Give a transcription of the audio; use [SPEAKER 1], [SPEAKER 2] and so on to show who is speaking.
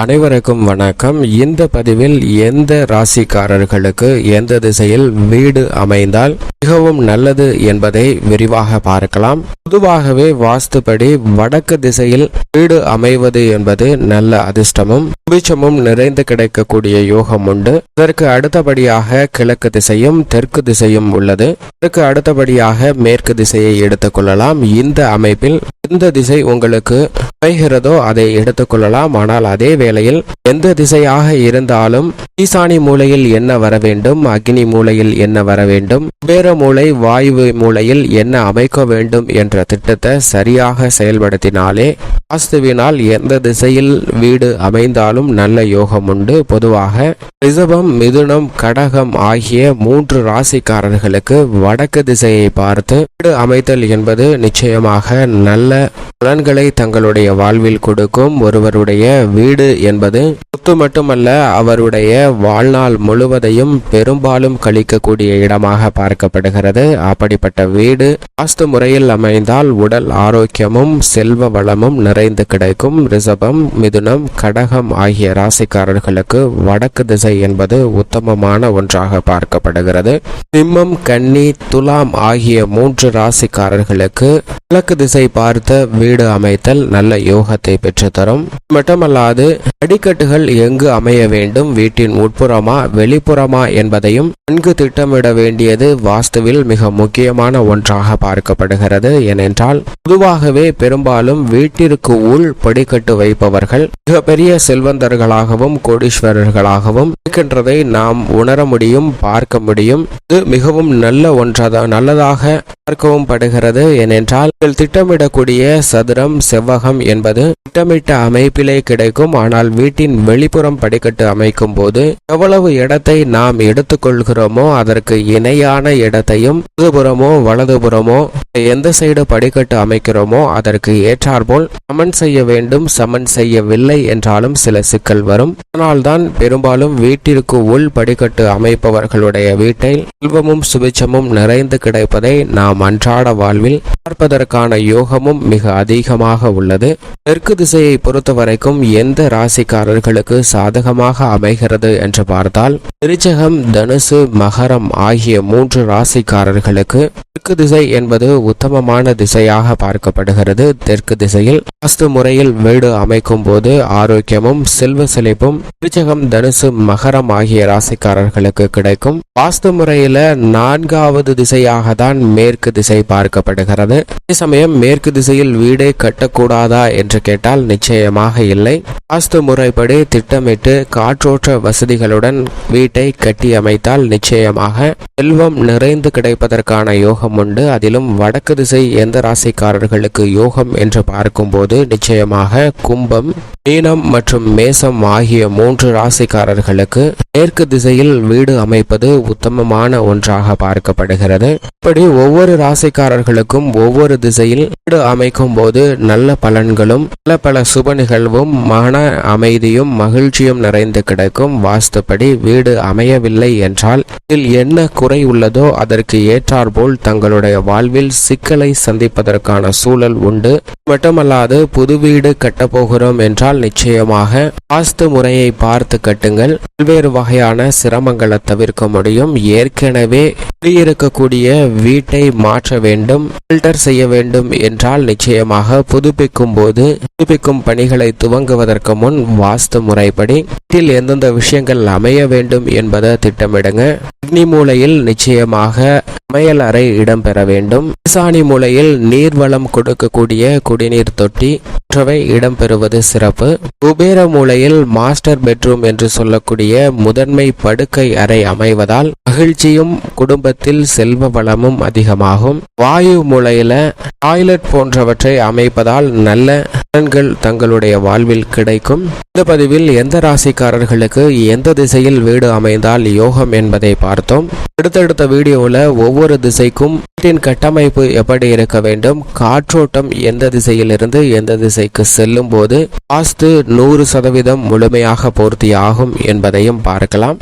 [SPEAKER 1] அனைவருக்கும் வணக்கம். இந்த பதிவில் எந்த ராசிக்காரர்களுக்கு எந்த திசையில் வீடு அமைந்தால் மிகவும் நல்லது என்பதை விரிவாக பார்க்கலாம். பொதுவாகவே வாஸ்துப்படி வடக்கு திசையில் வீடு அமைவது என்பது நல்ல அதிர்ஷ்டமும் சுபிச்சமும் நிறைந்து கிடைக்கக்கூடிய யோகம் உண்டு. இதற்கு அடுத்தபடியாக கிழக்கு திசையும் தெற்கு திசையும் உள்ளது. இதற்கு அடுத்தபடியாக மேற்கு திசையை எடுத்துக்கொள்ளலாம் இந்த அமைப்பில் இந்த திசை உங்களுக்கு அமைகிறதோ அதை எடுத்துக்கொள்ளலாம். ஆனால் அதே வேளையில் எந்த திசையாக இருந்தாலும் ஈசானி மூலையில் என்ன வர வேண்டும் அக்னி மூலையில் என்ன வர வேண்டும் குபேர மூலை வாயு மூலையில் என்ன அமைக்க வேண்டும் என்ற திட்டத்தை சரியாக செயல்படுத்தினாலே வாஸ்துவினால் எந்த திசையில் வீடு அமைந்தாலும் நல்ல யோகம் உண்டு. பொதுவாக ரிஷபம் மிதுனம் கடகம் ஆகிய மூன்று ராசிக்காரர்களுக்கு வடக்கு திசையை பார்த்து வீடு அமைத்தல் என்பது நிச்சயமாக நல்ல பலன்களை தங்களுடைய வாழ்வில் கொடுக்கும். ஒருவருடைய வீடு என்பது சொத்து மட்டுமல்ல அவருடைய வாழ்நாள் முழுவதையும் பெரும்பாலும் கழிக்கக்கூடிய இடமாக பார்க்கப்படுகிறது. அப்படிப்பட்ட வீடு வாஸ்து முறையில் அமைந்தால் உடல் ஆரோக்கியமும் செல்வ வளமும் நிறைந்து கிடைக்கும். ரிஷபம் மிதுனம் கடகம் ஆகிய ராசிக்காரர்களுக்கு வடக்கு திசை என்பது உத்தமமான ஒன்றாக பார்க்கப்படுகிறது. சிம்மம் கன்னி துலாம் ஆகிய மூன்று ராசிக்காரர்களுக்கு கிழக்கு திசை பார்த்த வீடு அமைத்தல் நல்ல யோகத்தை பெற்றுத்தரும். மட்டுமல்லாது அடிக்கட்டுகள் எங்கு அமைய வேண்டும்? வீட்டின் உட்புறமா வெளிப்புறமா என்பதையும் நன்கு திட்டமிட வேண்டியது வாஸ்துவில் மிக முக்கியமான ஒன்றாக பார்க்கப்படுகிறது. ஏனென்றால் பொதுவாகவே பெரும்பாலும் வீட்டிற்கு உள் படிக்கட்டு வைப்பவர்கள் மிகப்பெரிய செல்வந்தர்களாகவும் கோடீஸ்வரர்களாகவும் இருக்கின்றதை நாம் உணர முடியும் பார்க்க முடியும். இது மிகவும் நல்ல ஒன்றதா நல்லதாக பார்க்கவும் படுகிறது. ஏனென்றால் நீங்கள் திட்டமிடக்கூடிய சதுரம் செவ்வகம் என்பது திட்டமிட்ட அமைப்பிலே கிடைக்கும். ஆனால் வீட்டின் வெளிப்புறம் படிக்கட்டு அமைக்கும் போது எவ்வளவு இடத்தை நாம் எடுத்துக்கொள்கிறோமோ அதற்கு இணையான இடத்தையும் இடதுபுறமோ வலதுபுறமோ எந்த சைடு படிக்கட்டு அமைக்கிறோமோ அதற்கு ஏற்றாற்போல் சமன் செய்ய வேண்டும். சமன் செய்யவில்லை என்றாலும் சில சிக்கல் வரும். அதனால்தான் பெரும்பாலும் வீட்டிற்கு உள் படிக்கட்டு அமைப்பவர்களுடைய வீட்டை செல்வமும் சுபிச்சமும் நிறைந்து கிடைப்பதை நாம் அன்றாட வாழ்வில் பார்ப்பதற்கான யோகமும் மிக அதிகமாக உள்ளது. தெற்கு திசையை பொறுத்தவரைக்கும் எந்த ராசிக்காரர்களுக்கு சாதகமாக அமைகிறது என்று பார்த்தால் திருச்சகம் தனுசு மகரம் ஆகிய மூன்று ராசிக்காரர்களுக்கு தெற்கு திசை என்பது உத்தமமான திசையாக பார்க்கப்படுகிறது. தெற்கு திசையில் வாஸ்து முறையில் வீடு அமைக்கும் போது ஆரோக்கியமும் செல்வ செழிப்பும் திருச்சகம் தனுசு மகரம் ஆகிய ராசிக்காரர்களுக்கு கிடைக்கும். வாஸ்து முறையில நான்காவது திசையாக தான் மேற்கு திசை பார்க்கப்படுகிறது. அதே சமயம் மேற்கு திசையில் வீடே கட்டக்கூடாதா என்று கேட்டால் நிச்சயமாக இல்லை. வாஸ்து முறைப்படி திட்டமிட்டு காற்றோட்ட வசதிகளுடன் வீட்டை கட்டி அமைத்தால் நிச்சயமாக செல்வம் நிறைந்து கிடைப்பதற்கான யோகம் உண்டு. அதிலும் வடக்கு திசை எந்த ராசிக்காரர்களுக்கு யோகம் என்று பார்க்கும்போது நிச்சயமாக கும்பம் மீனம் மற்றும் மேசம் ஆகிய மூன்று ராசிக்காரர்களுக்கு மேற்கு திசையில் வீடு அமைப்பது உத்தமமான ஒன்றாக பார்க்கப்படுகிறது. இப்படி ஒவ்வொரு ராசிக்காரர்களுக்கும் ஒவ்வொரு திசையில் வீடு அமைக்கும் போது நல்ல பலன்களும் பல பல சுப நிகழ்வும் மன அமைதியும் மகிழ்ச்சியும் நிறைந்து கிடைக்கும். வாஸ்துப்படி வீடு அமையவில்லை என்றால் இதில் என்ன குறை உள்ளதோ அதற்கு ஏற்றாற்போல் தங்களுடைய வாழ்வில் சிக்கலை சந்திப்பதற்கான சூழல் உண்டு. மட்டுமல்லாது புது வீடு கட்டப்போகிறோம் என்றால் நிச்சயமாக வாஸ்து முறையை பார்த்து கட்டுங்கள். பல்வேறு வகையான சிரமங்களை தவிர்க்க முடியும். ஏற்கனவே குடியிருக்கக்கூடிய வீட்டை மாற்ற வேண்டும் ஃபில்டர் செய்ய வேண்டும் என்றால் நிச்சயமாக புதுப்பிக்கும் போது புதுப்பிக்கும் பணிகளை துவங்குவதற்கு முன் வாஸ்து முறைப்படி வீட்டில் எந்தெந்த விஷயங்கள் அமைய வேண்டும் என்பதை திட்டமிடுங்க. அக்னி மூலையில் நிச்சயமாக சமையல் அறை இடம்பெற வேண்டும். ஈசானி மூலையில் நீர்வளம் கொடுக்கக்கூடிய குடிநீர் தொட்டி மற்றவை இடம்பெறுவது சிறப்பு. குபேர மூலையில் மாஸ்டர் பெட்ரூம் என்று சொல்லக்கூடிய முதன்மை படுக்கை அறை அமைவதால் மகிழ்ச்சியும் குடும்பத்தில் செல்வ வளமும் அதிகமாகும். வாயு மூலையில டாய்லெட் போன்றவற்றை அமைப்பதால் நல்ல பலன்கள் தங்களுடைய வாழ்வில் கிடைக்கும். இந்த பதிவில் எந்த ராசிக்காரர்களுக்கு எந்த திசையில் வீடு அமைந்தால் யோகம் என்பதை பார்த்தோம். அடுத்தடுத்த வீடியோவில் ஒவ்வொரு திசைக்கும் வீட்டின் கட்டமைப்பு எப்படி இருக்க வேண்டும் காற்றோட்டம் எந்த திசையிலிருந்து எந்த திசைக்கு செல்லும் போது வாஸ்து நூறு சதவீதம் முழுமையாக பூர்த்தி ஆகும் என்பதையும் பார்க்கலாம்.